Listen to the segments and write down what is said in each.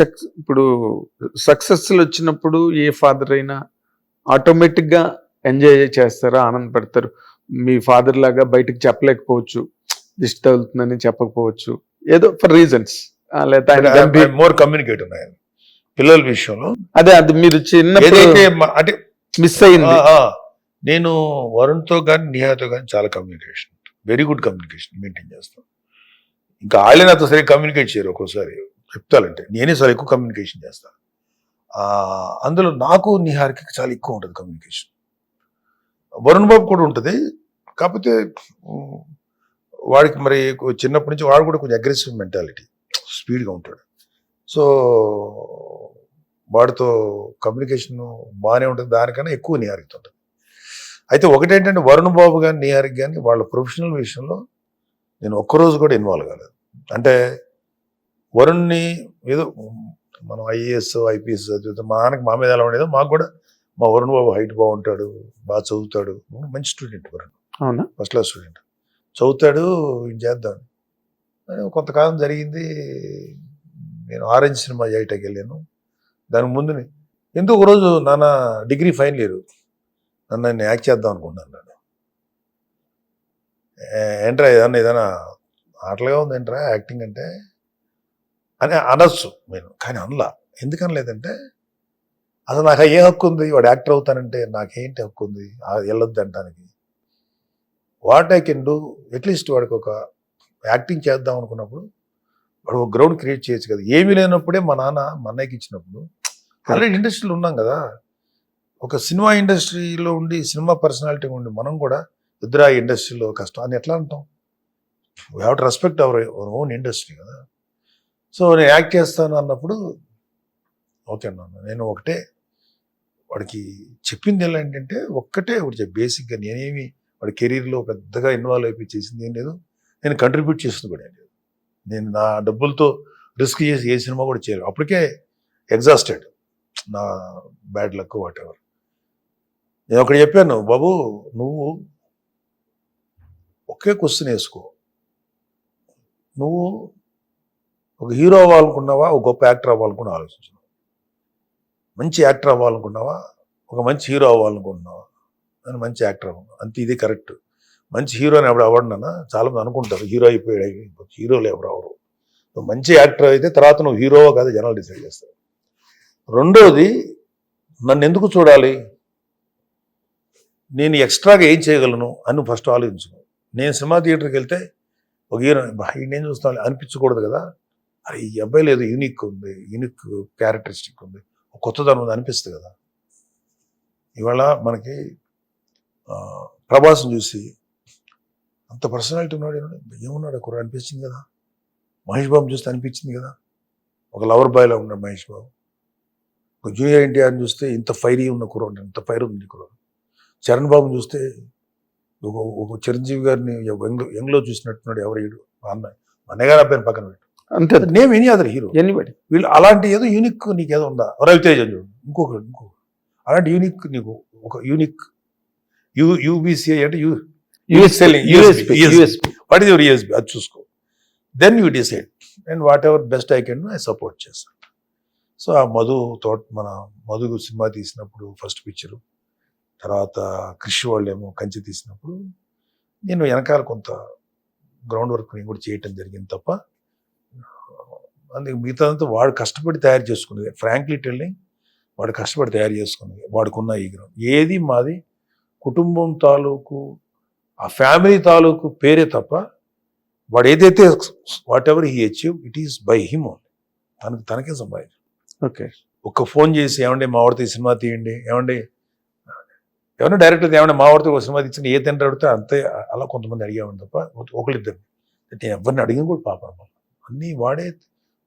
Success ఇప్పుడు success వచ్చినప్పుడు ఏ father అయినా ఆటోమేటిక్గా ఎంజాయ్ చేస్తారా ఆనందపడతారు మీ ఫాదర్ లాగా బయటకు చెప్పలేకపోవచ్చు దిష్టి తగులుతుందని చెప్పకపోవచ్చు. ఏదో ఫర్ రీజన్స్. ఆయన మోర్ కమ్యూనికేట్ ఉన్నాయి. పిల్లల విషయంలో. అదే అది మీరు మ- అంటే మిస్ అయింది. నేను వరుణ్తో కానీ నిహాతో కానీ చాలా communication very good communication maintain చేస్తాను ఇంకా వాళ్ళే నాతో సరిగ్గా కమ్యూనికేట్ చేయరు ఒక్కోసారి. చెప్తాలంటే నేనే చాలా ఎక్కువ కమ్యూనికేషన్ చేస్తాను అందులో నాకు నిహారికి చాలా ఎక్కువ ఉంటుంది కమ్యూనికేషన్ వరుణ్ బాబు కూడా ఉంటుంది. కాకపోతే వాడికి మరి చిన్నప్పటి నుంచి వాడు కూడా కొంచెం అగ్రెసివ్ మెంటాలిటీ స్పీడ్గా ఉంటాడు. సో వాడితో కమ్యూనికేషన్ బాగానే ఉంటుంది. దానికన్నా ఎక్కువ నిహారికి ఉంటుంది. అయితే ఒకటేంటంటే వరుణ్ బాబు కానీ నిహారికి కానీ వాళ్ళ ప్రొఫెషనల్ విషయంలో నేను ఒక్కరోజు కూడా ఇన్వాల్వ్ కాలేదు. అంటే వరుణ్ని ఏదో మనం ఐఏఎస్ ఐపీఎస్ చదివితే మా నాన్నకి మా మీద ఎలా ఉండేదో మాకు కూడా మా వరుణ్ బాబు హైట్ బాగుంటాడు బాగా చదువుతాడు. మంచి స్టూడెంట్ వరుణ్. అవునా? First class student. చదువుతాడు చేద్దాం. అని కొంతకాలం జరిగింది నేను ఆరెంజ్ సినిమా చేయటానికి వెళ్ళాను. దాని ముందు ఎందుకు ఒక రోజు నాన్న డిగ్రీ ఫైనల్ ఇయర్. నన్ను నేను యాక్ట్ చేద్దాం అనుకున్నాను నేను "ఏ- ఏంట్రా ఏదన్నా ఏదైనా ఆటలుగా ఉంది ఏంట్రా యాక్టింగ్ అంటే? అని అనొచ్చు నేను కానీ అనలా. ఎందుకు అనలేదంటే అసలు నాకు ఏ హక్కు ఉంది? వాడు యాక్టర్ అవుతానంటే నాకేంటి హక్కు ఉంది? వెళ్ళొద్దు అంటానికి. What I can do? At least వాడికి ఒక యాక్టింగ్ చేద్దాం అనుకున్నప్పుడు వాడు ఒక గ్రౌండ్ క్రియేట్ చేయొచ్చు కదా. ఏమీ లేనప్పుడే మా నాన్న మా అన్నయ్యకి ఇచ్చినప్పుడు ఆల్రెడీ ఇండస్ట్రీలో ఉన్నాం కదా. ఒక సినిమా ఇండస్ట్రీలో ఉండి సినిమా పర్సనాలిటీ ఉండి మనం కూడా ఇద్దరు ఆ ఇండస్ట్రీలో కష్టం. అని ఎట్లా అంటాం? We have to respect our own industry కదా. సో నేను యాక్ట్ చేస్తాను అన్నప్పుడు ఓకే అన్నాను నేను ఒకటే వాడికి చెప్పింది ఎలా ఏంటంటే ఒక్కటే ఒకటి బేసిక్గా నేనేమి వాడి కెరీర్లో పెద్దగా ఇన్వాల్వ్ అయిపోయి చేసింది ఏం లేదు నేను కంట్రిబ్యూట్ చేసింది కూడా ఏం లేదు. నేను నా డబ్బులతో రిస్క్ చేసి ఏ సినిమా కూడా చేయలేదు. అప్పటికే ఎగ్జాస్టెడ్ నా బ్యాడ్ లక్ వాట్ ఎవర్ నేను ఒకటి చెప్పాను బాబు నువ్వు ఒకే క్వశ్చన్ వేసుకో. నువ్వు ఒక హీరో అవ్వాలనుకున్నావా? ఒక గొప్ప యాక్టర్ అవ్వాలనుకున్నా ఆలోచించు. మంచి యాక్టర్ అవ్వాలనుకున్నావా? ఒక మంచి హీరో అవ్వాలనుకుంటున్నావా అని మంచి యాక్టర్ అవ్వను అంతే ఇది కరెక్ట్. మంచి హీరోని ఎవడు అవ్వడన్నా చాలా మంది అనుకుంటారు హీరో అయిపోయాడు అయిపోయి హీరోలు ఎవరు అవరు నువ్వు మంచి యాక్టర్ అయితే తర్వాత నువ్వు హీరో కాదు జనాలు డిసైడ్ చేస్తారు. రెండోది నన్ను ఎందుకు చూడాలి? నేను ఎక్స్ట్రాగా ఏం చేయగలను అని ఫస్ట్ ఆలోచించుకో. నేను సినిమా థియేటర్కి వెళ్తే ఒక హీరో నేను చూస్తాను అనిపించకూడదు కదా? అరే ఈ అబ్బాయి ఏదో యూనిక్ ఉంది యూనిక్ క్యారెక్టరిస్టిక్ ఉంది. ఒక కొత్తదనం ఉంది అనిపిస్తుంది కదా. ఇవాళ మనకి ప్రభాస్ని చూసి అంత పర్సనాలిటీ ఉన్నాడు ఏమున్నాడు? అక్కడ అనిపించింది కదా. మహేష్ బాబు చూస్తే అనిపించింది కదా. ఒక లవర్ బాయ్లో ఉన్నాడు మహేష్ బాబు. ఒక జూనియర్ ఎన్టీఆర్ని చూస్తే ఇంత ఫైరీ ఉన్న కుర్రోడు ఇంత ఫైర్ ఉంది కుర్రోడు. చరణ్ బాబుని చూస్తే ఒక ఒక చిరంజీవి గారిని ఎంగ్లో యంగ్లో చూసినట్టున్నాడు ఎవరు? ఈడు మా అన్న మా అన్నయ్య గారు అబ్బాయిని పక్కన పెట్టు. అంతే. Name any other hero anybody వీళ్ళు అలాంటి ఏదో యూనిక్ నీకు ఏదో ఉందా? రవితేజ చూడు. ఇంకొకరు ఇంకొకరు అలాంటి యూనిక్ నీకు ఒక unique you U B C అంటే you. What is your U S B అది చూసుకో. Then you decide and whatever best I can I support చేస్తాను. సో ఆ మధు తోట మన మధు సినిమా తీసినప్పుడు ఫస్ట్ పిక్చరు తర్వాత కృషి వాళ్ళేమో కంచి తీసినప్పుడు నేను వెనకాల కొంత గ్రౌండ్ వర్క్ నేను కూడా చేయటం జరిగింది తప్ప అందుకే మిగతాదంతా వాడు కష్టపడి తయారు చేసుకునేది ఫ్రాంక్లీ టెల్లింగ్ వాడు కష్టపడి తయారు చేసుకునేది వాడుకున్న ఈ గ్రౌండ్ ఏది మాది? కుటుంబం తాలూకు ఆ ఫ్యామిలీ తాలూకు పేరే తప్ప వాడు ఏదైతే whatever he achieve it is by him only తనకు తనకే సంపాదించు. ఓకే. ఒక్క ఫోన్ చేసి ఏమండి మా వాడితో ఈ సినిమా తీయండి ఏమండి? ఎవరైనా డైరెక్టర్ ఏమండి మా వాడితో ఒక సినిమా తీసిన ఏ తండ్రి అడిగితే అంతే అలా కొంతమంది అడిగామని తప్ప ఒకళ్ళిద్దరు నేను ఎవరిని అడిగిన కూడా పాపం. అన్నీ వాడే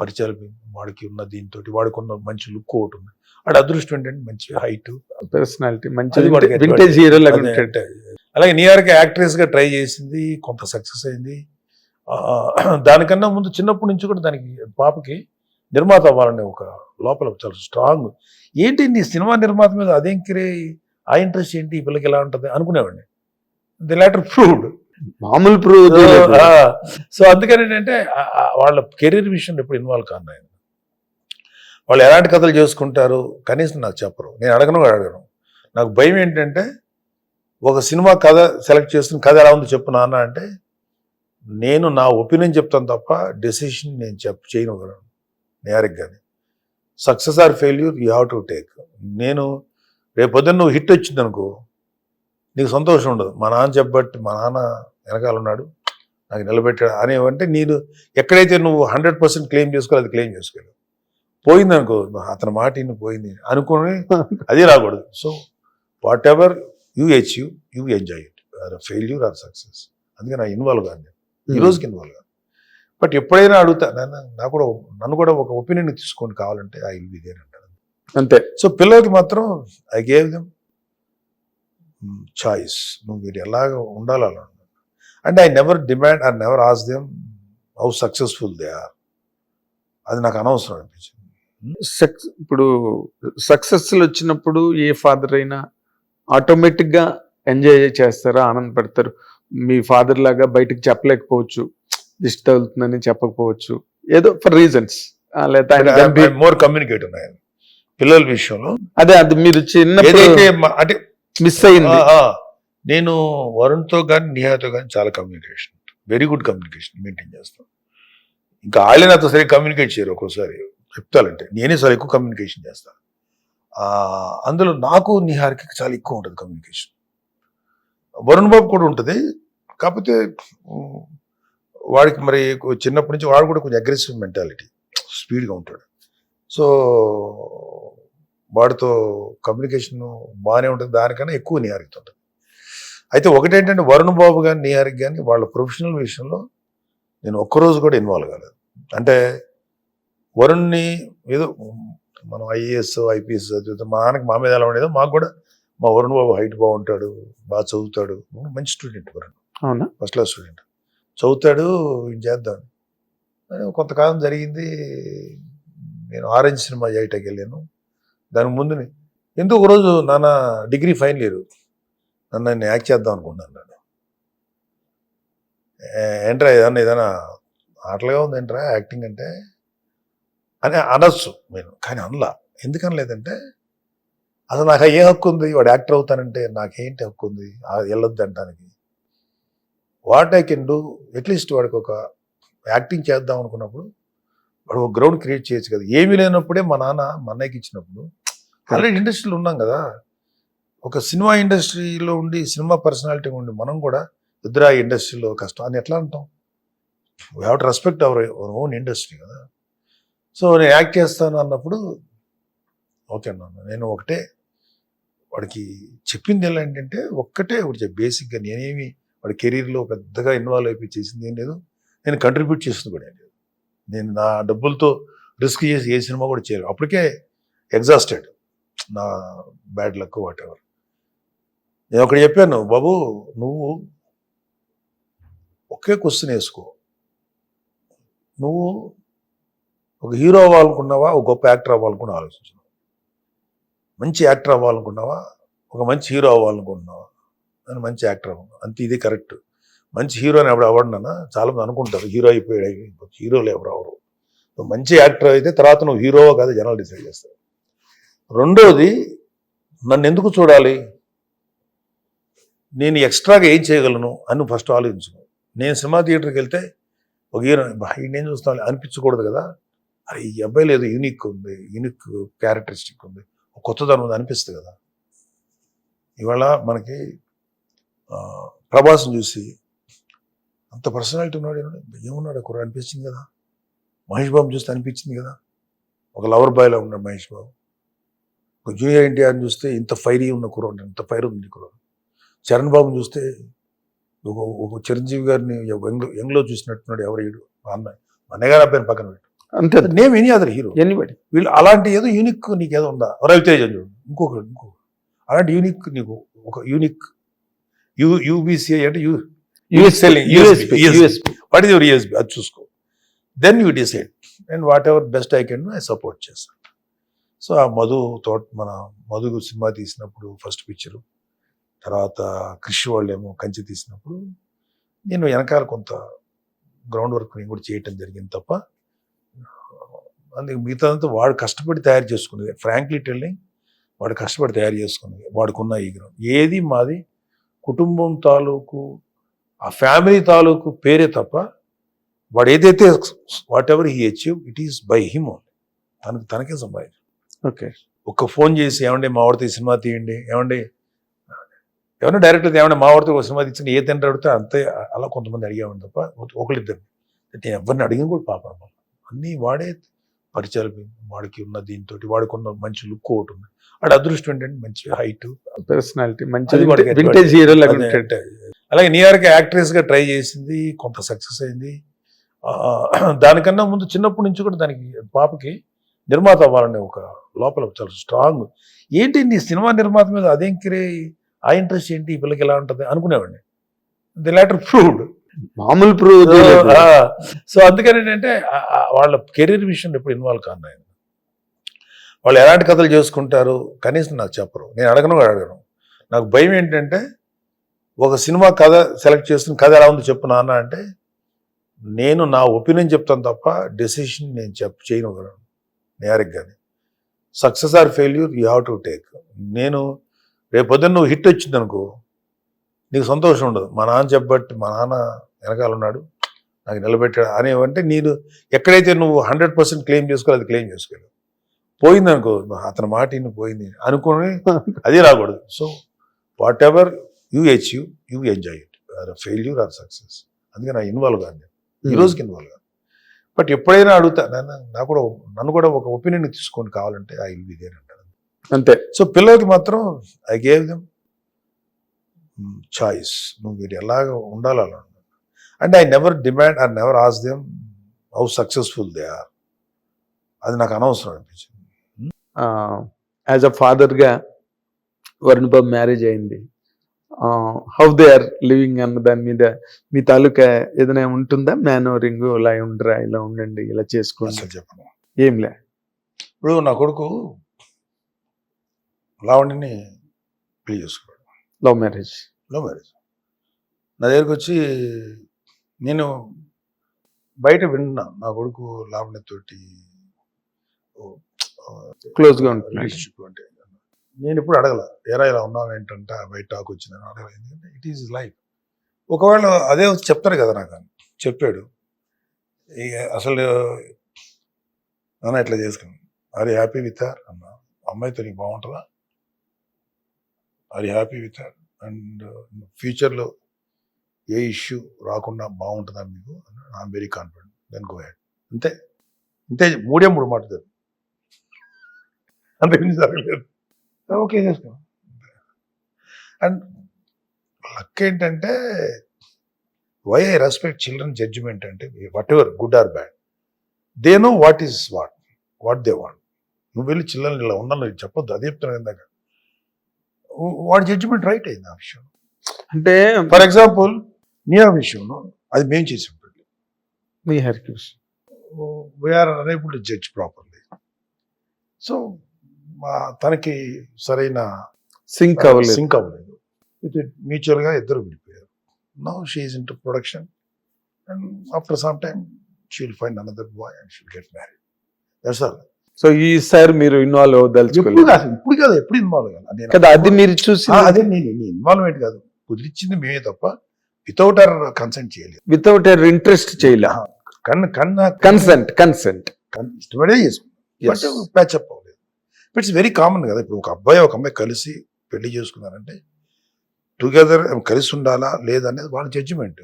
పరిచయాలు వాడికి ఉన్న దీంతో వాడికి ఉన్న మంచి లుక్ ఒకటి ఉంది. వాడు అదృష్టం ఏంటంటే మంచి హైట్ పర్సనాలిటీ మంచి అది వాడికి వింటేజ్ హీరో లాగా అదే ఉంటాడు. అంటే అలాగే న్యూయార్క్ యాక్ట్రెస్గా ట్రై చేసింది కొంత సక్సెస్ అయింది. దానికన్నా ముందు చిన్నప్పటి నుంచి కూడా దానికి పాపకి నిర్మాత అవ్వాలనే ఒక లోపల చాలా స్ట్రాంగ్ ఏంటి నీ సినిమా నిర్మాత మీద అదేం కిరే ఆ ఇంట్రెస్ట్ ఏంటి? ఈ పిల్లకి ఎలా ఉంటుంది? అనుకునేవాడిని. ది లెటర్ ప్రూవ్డ్ మామూలు ప్రూవ్ సో అందుకని ఏంటంటే వాళ్ళ కెరీర్ విషయంలో ఎప్పుడు ఇన్వాల్వ్ కాను ఆయన. వాళ్ళు ఎలాంటి కథలు చేసుకుంటారు కనీసం నాకు చెప్పరు. నేను అడగను అడగను నాకు భయం ఏంటంటే ఒక సినిమా కథ సెలెక్ట్ చేస్తున్న కథ ఎలా ఉందో చెప్పు నాన్న అంటే నేను నా ఒపీనియన్ చెప్తాను తప్ప డెసిషన్ నేను చెప్ చేయను నేరికి కానీ success or failure you have to take. నేను రేపు పొద్దున్న నువ్వు హిట్ వచ్చింది అనుకో నీకు సంతోషం ఉండదు. మా నాన్న చెప్పబట్టి మా నాన్న వెనకాల ఉన్నాడు నాకు నిలబెట్టాడు. అనేవంటే నీరు ఎక్కడైతే నువ్వు హండ్రెడ్ పర్సెంట్ క్లెయిమ్ చేసుకోవాలి అది క్లెయిమ్ చేసుకోలేదు పోయింది అనుకో అతని మాట ఇన్ని పోయింది అనుకుని అది రాకూడదు. So whatever you achieve you enjoy it or failure or success అందుకే నా ఇన్వాల్వ్ కాదు నేను. ఈ రోజుకి ఇన్వాల్వ్ కాదు. బట్ ఎప్పుడైనా అడుగుతా నాకు కూడా నన్ను కూడా ఒక ఒపీనియన్ తీసుకోండి కావాలంటే ఐ విల్ బి దేర్ అంటారు అంతే. సో పిల్లలకి మాత్రం ఐ గేవ్ దెమ్ చాయిస్ నువ్వు మీరు ఎలాగ ఉండాలి అలా and I never demand I never ask them how successful they are అది నాకు అనవసరం అనిపించింది. సక్స్ ఇప్పుడు సక్సెస్ వచ్చినప్పుడు ఏ ఫాదర్ అయినా ఆటోమేటిక్గా ఎంజాయ్ చేస్తారా ఆనందపడతారు మీ ఫాదర్ లాగా బయటకు చెప్పలేకపోవచ్చు. దిష్టి తగులుతుందని చెప్పకపోవచ్చు. ఏదో ఫర్ రీజన్స్ మోర్ కమ్యూనికేట్ ఉన్నాయి పిల్లల విషయంలో అదే అది మీరు మ- అంటే మిస్ అయింది నేను వరుణ్తో కానీ నిహాతో కానీ చాలా communication very good communication maintain చేస్తాం. ఇంకా వాళ్ళే నాతో సరే కమ్యూనికేట్ చేయరు ఒక్కోసారి. చెప్తాలంటే నేనే సార్ ఎక్కువ కమ్యూనికేషన్ చేస్తాను అందులో నాకు నిహార్కి చాలా ఎక్కువ ఉంటుంది కమ్యూనికేషన్ వరుణ్ బాబు కూడా ఉంటుంది. కాకపోతే వాడికి మరి చిన్నప్పటి నుంచి వాడు కూడా కొంచెం అగ్రెసివ్ మెంటాలిటీ స్పీడ్గా ఉంటాడు. సో వాడితో కమ్యూనికేషన్ బాగానే ఉంటుంది దానికన్నా ఎక్కువ నిహారిక ఉంటుంది. అయితే ఒకటేంటంటే వరుణ్ బాబు కానీ నిహారిక కానీ వాళ్ళ ప్రొఫెషనల్ విషయంలో నేను ఒక్కరోజు కూడా ఇన్వాల్వ్ కాలేదు. అంటే వరుణ్ని ఏదో మనం ఐఏఎస్ ఐపీఎస్ చదివితే మా నాన్నకి మా మీద ఎలా ఉండేదో మాకు కూడా మా వరుణ్ బాబు హైట్ బాగుంటాడు బాగా చదువుతాడు. మంచి స్టూడెంట్ వరుణ్. అవునా? ఫస్ట్ క్లాస్ స్టూడెంట్ చదువుతాడు చేద్దాం. కొంతకాలం జరిగింది నేను ఆరెంజ్ సినిమా చేయటానికి వెళ్ళాను. దానికి ముందుని. ఎందుకు ఒకరోజు నాన్న డిగ్రీ ఫైనల్ ఇయర్. నన్ను నేను యాక్ట్ చేద్దాం అనుకున్నాను నేను ఏంట్రా ఏదన్నా ఏదైనా ఆటలుగా ఉంది ఏంట్రా యాక్టింగ్ అంటే? అని అనొచ్చు నేను కానీ అనలా. ఎందుకనలేదంటే అసలు నాకు ఏ హక్కు ఉంది? వాడు యాక్టర్ అవుతానంటే నాకేంటి హక్కు ఉంది? వెళ్ళొద్దు అంటానికి. What I can do at least వాడికి ఒక యాక్టింగ్ చేద్దాం అనుకున్నప్పుడు వాడు ఒక గ్రౌండ్ క్రియేట్ చేయొచ్చు కదా. ఏమీ లేనప్పుడే మా నాన్న మా అన్నయ్యకి ఇచ్చినప్పుడు ఆల్రెడీ ఇండస్ట్రీలో ఉన్నాం కదా. ఒక సినిమా ఇండస్ట్రీలో ఉండి సినిమా పర్సనాలిటీ ఉండి మనం కూడా ఇద్దరు ఇండస్ట్రీలో కష్టం. అని ఎట్లా అంటాం? We have to respect our own industry కదా. సో నేను యాక్ట్ చేస్తాను అన్నప్పుడు ఓకే అన్న నేను ఒకటే వాడికి చెప్పింది ఎలా ఏంటంటే ఒక్కటే ఒకటి బేసిక్గా నేనేమి వాడి కెరీర్లో పెద్దగా ఇన్వాల్వ్ అయిపోయి చేసింది ఏం లేదు. నేను కంట్రిబ్యూట్ చేసింది కూడా నేను నా డబ్బులతో రిస్క్ చేసి ఏ సినిమా కూడా చేయలేదు. అప్పటికే ఎగ్జాస్టెడ్ నా బ్యాడ్ లక్ వాట్ ఎవర్ నేను ఒకటి చెప్పాను బాబు నువ్వు ఒకే క్వశ్చన్ వేసుకో. నువ్వు ఒక హీరో అవ్వాలనుకున్నావా? ఒక గొప్ప యాక్టర్ అవ్వాలనుకున్నా ఆలోచించు మంచి యాక్టర్ అవ్వాలనుకున్నావా? ఒక మంచి హీరో అవ్వాలనుకుంటున్నావా నేను మంచి యాక్టర్ అవ్వను. అంతే ఇది కరెక్ట్ మంచి హీరోని ఎవడు అవ్వడన్నా చాలా మంది అనుకుంటారు. హీరో అయిపోయాడు హీరోలు ఎవరు అవరు నువ్వు మంచి యాక్టర్ అయితే తర్వాత నువ్వు హీరోవో కాదు జనాలు డిసైడ్ చేస్తారు. రెండోది నన్ను ఎందుకు చూడాలి? నేను ఎక్స్ట్రాగా ఏం చేయగలను అని ఫస్ట్ ఆలోచించుకో. నేను సినిమా థియేటర్కి వెళ్తే ఒక హీరో నేను చూస్తాను అనిపించకూడదు కదా. అరే ఈ అబ్బాయి లేదు యూనిక్ ఉంది యూనిక్ క్యారెక్టరిస్టిక్ ఉంది ఒక కొత్తదనం ఉంది అనిపిస్తుంది కదా. ఇవాళ మనకి ప్రభాసం ప్రభాస్ని చూసి అంత పర్సనాలిటీ ఉన్నాడు ఏమన్నా? ఏమున్నాడు? కుర్ర అనిపించింది కదా. మహేష్ బాబు చూస్తే అనిపించింది కదా. ఒక లవర్ బాయ్లో ఉన్నాడు మహేష్ బాబు. ఒక జూనియర్ ఎన్టీఆర్ని చూస్తే ఇంత ఫైరీ ఉన్న కుర్రోడు ఇంత ఫైర్ ఉంది కుర్రోడు. చరణ్ బాబుని చూస్తే ఒక ఒక చిరంజీవి గారిని యంగ్ యంగ్లో చూసినట్టున్నాడు ఎవరు మా అన్నయ్య మా అన్నయ్య గారి అబ్బాయిని పక్కన పెట్టు. అంతే. Name any other hero. Anybody. వీళ్ళు అలాంటి ఏదో యూనిక్ నీకు ఏదో ఉందా? రవితేజ అని చూడు. ఇంకొకరు ఇంకొకరు అలాంటి యూనిక్ నీకు ఒక unique you U B C I అంటే you selling USB, U S P what is your U S B అది చూసుకో. Then you decide and whatever best I can I support చేస్తాను సో ఆ మధు తోట మన మధు సినిమా తీసినప్పుడు first picture తర్వాత కృషి వాళ్ళేమో కంచి తీసినప్పుడు నేను వెనకాల కొంత గ్రౌండ్ వర్క్ నేను కూడా చేయటం జరిగింది తప్ప అందుకే మిగతాదంతా వాడు కష్టపడి తయారు చేసుకునేది ఫ్రాంక్లీ టెల్లింగ్ వాడు కష్టపడి తయారు చేసుకునేది వాడుకున్న ఈ గ్రౌండ్ ఏది మాది కుటుంబం తాలూకు ఆ ఫ్యామిలీ తాలూకు పేరే తప్ప వాడు ఏదైతే whatever he achieve it is by him తనకు తనకే సంపాదించు. ఓకే. ఒక్క ఫోన్ చేసి ఏమండి మా వాడితో సినిమా తీయండి ఏమండి? ఏమన్నా డైరెక్టర్ ఏమన్నా మా వాడితో ఒక సినిమా తీసిన ఏ తండ్రి అడిగితే అంతే అలా కొంతమంది అడిగేవాడిని తప్ప ఒకళ్ళిద్దరు నేను ఎవరిని అడిగిన కూడా పాపం. అన్నీ వాడే పరిచయాలు వాడికి ఉన్న దీంతో వాడికి ఉన్న మంచి లుక్ ఒకటి ఉంది. వాడి అదృష్టం ఏంటంటే మంచి హైట్ పర్సనాలిటీ మంచి వింటేజ్ హీరో అలాగే న్యూయార్క్ యాక్ట్రెస్గా ట్రై చేసింది కొంత సక్సెస్ అయింది. దానికన్నా ముందు చిన్నప్పటి నుంచి కూడా దానికి పాపకి నిర్మాత అవ్వాలనే ఒక లోపల చాలా స్ట్రాంగ్ ఏంటి నీ సినిమా నిర్మాత మీద అదేం కిరే ఆ ఇంట్రెస్ట్ ఏంటి? ఈ పిల్లకి ఎలా ఉంటుంది? అనుకునేవాడిని. ది లెటర్ ప్రూవ్డ్ మామూలు సో అందుకని ఏంటంటే వాళ్ళ కెరీర్ విషయంలో ఎప్పుడు ఇన్వాల్వ్ కాను నేను. వాళ్ళు ఎలాంటి కథలు చేసుకుంటారు కనీసం నాకు చెప్పరు. నేను అడగను కూడా అడగను. నాకు భయం ఏంటంటే ఒక సినిమా కథ సెలెక్ట్ చేసుకుని కథ ఎలా ఉందో చెప్పు నాన్న అంటే నేను నా ఒపీనియన్ చెప్తాను తప్ప డెసిషన్ నేను చెప్ చేయను నేరికి కానీ success or failure you have to take. నేను రేపు పొద్దున్న నువ్వు హిట్ వచ్చింది అనుకో నీకు సంతోషం ఉండదు. మా నాన్న చెప్పబట్టి మా నాన్న వెనకాల ఉన్నాడు నాకు నిలబెట్టాడు. అనేవంటే నేను ఎక్కడైతే నువ్వు హండ్రెడ్ పర్సెంట్ క్లెయిమ్ చేసుకోవాలి అది క్లెయిమ్ చేసుకోలేవు పోయింది అనుకో అతని మాట ఇన్ని పోయింది అనుకుని అది రాకూడదు. So whatever you achieve you enjoy it or failure or success అందుకే నా ఇన్వాల్వ్ కాదు నేను. ఈ రోజుకి ఇన్వాల్వ్ కాదు. బట్ ఎప్పుడైనా అడుగుతా నన్ను నాకు కూడా నన్ను కూడా ఒక ఒపీనియన్ తీసుకోండి కావాలంటే ఐ విల్ బి దేర్ అంటారు అంతే. సో పిల్లలకి మాత్రం ఐ గేవ్ దెమ్ చాయిస్ నువ్వు మీరు ఎలాగ ఉండాలి అలా and I never demand I never ask them how successful they are అది నాకు అనవసరం అనిపించింది. యాజ్ అ ఫాదర్గా వరుణ్ బాబు మ్యారేజ్ అయింది. హౌ దే ఆర్ లివింగ్ అన్న దాని మీద మీ తాలూకా ఏదైనా ఉంటుందా? మేనోరింగ్ ఇలా ఉండరా? ఇలా ఉండండి ఇలా చేసుకోండి. చెప్పను. ఏం లే ఇప్పుడు నా కొడుకు లావణ్యని పెళ్ళి చేసుకున్నాడు లవ్ మ్యారేజ్ లవ్ మ్యారేజ్ నా దగ్గరికి వచ్చి నేను బయట విన్నా నా కొడుకు లావణ్యతోటి Close గా ఉంటున్నాడు. రిలేషన్షిప్ అంటే. నేను ఇప్పుడు అడగల ఎరా ఇలా ఉన్నావు ఏంటంట బయట టాక్ వచ్చిందని? అడగల. ఎందుకంటే ఇట్ ఈస్ లైఫ్ ఒకవేళ అదే చెప్తారు కదా నాకు అని. చెప్పాడు. ఇక అసలు నాన్న ఇట్లా చేసుకున్నాను ఆర్ హ్యాపీ విత్ హర్ అన్న. అమ్మాయితో నీకు బాగుంటుందా? Are happy with her and ఫ్యూచర్లో ఏ ఇష్యూ రాకుండా బాగుంటుందా మీకు? I'm very confident then go head అంతే. అంతే మూడే మూడు మాటలు అంతకుమించి జరగలేదు. ఓకే చేసుకో అండ్ లక్ ఏంటంటే why I respect children judgement అంటే whatever good or bad they know what is what what they want నువ్వు వెళ్ళి చిల్డ్రన్ ఇలా ఉన్నాను చెప్పొద్దు. అదే చెప్తున్నాను ఇందాక. వాడి జడ్జిమెంట్ రైట్ అయింది ఆ విషయం అంటే ఫర్ ఎగ్జాంపుల్ నీ ఆ విషయంలో అది మేము చేసాం మీ హెర్క్యూస్ we are unable to judge properly so మా తనకి సరైన సింక్ అవ్వలేదు. సింక్ అవ్వలేదు. ఇది మ్యూచువల్గా ఇద్దరు విడిపోయారు. Now she's into production and after some time she will find another boy and she'll get married that's all so ఈసారి మీరు ఇన్వాల్వ్ అవ్వదలుచుకోలేదు ఇప్పుడు కాదు ఎప్పుడు ఇన్వాల్వ్ కాదు అదే మీరు చూసి అదే నేను ఇన్వాల్వ్మెంట్ కాదు. కుదిరిచ్చింది మేమే తప్ప వితౌట్ అవర్ కన్సెంట్ చేయలేదు. వితౌట్ ఎర్ ఇంట్రెస్ట్ చేయలే. కన్న కన్సెంట్ కన్సెంట్ కన్- ఇష్టపడే చేసుకున్నాం ప్యాచప్ అవ్వలేదు. ఇట్స్ వెరీ కామన్ కదా ఇప్పుడు ఒక అబ్బాయి ఒక అమ్మాయి కలిసి పెళ్ళి చేసుకున్నారంటే టుగెదర్ కలిసి ఉండాలా లేదనేది వాళ్ళ జడ్జిమెంట్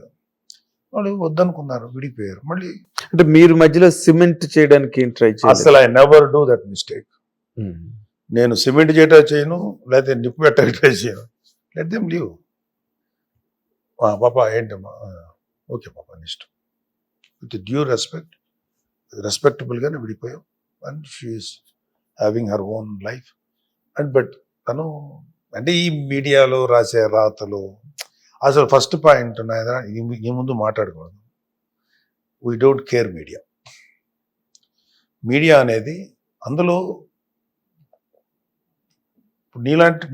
వాళ్ళు వద్దనుకున్నారు విడిపోయారు మళ్ళీ అంటే మీరు మధ్యలో సిమెంట్ చేయడానికి ఏం ట్రై అసలు I never do that mistake నేను సిమెంట్ చేయటం చేయను లేకపోతే నిప్పు పెట్టక ట్రై చేయను. లెట్ దెమ్ లీవ్ పాప ఏంటమ్మా ఓకే పాప నీ ఇష్టం. విత్ డ్యూ రెస్పెక్ట్ రెస్పెక్టబుల్గానే విడిపోయాం. And she's having her own life. And but తను అంటే ఈ మీడియాలో రాసే రాతలు అసలు ఫస్ట్ పాయింట్ ఈ ముందు మాట్లాడకూడదు. We don't care media media అనేది అందులో నీలాంటి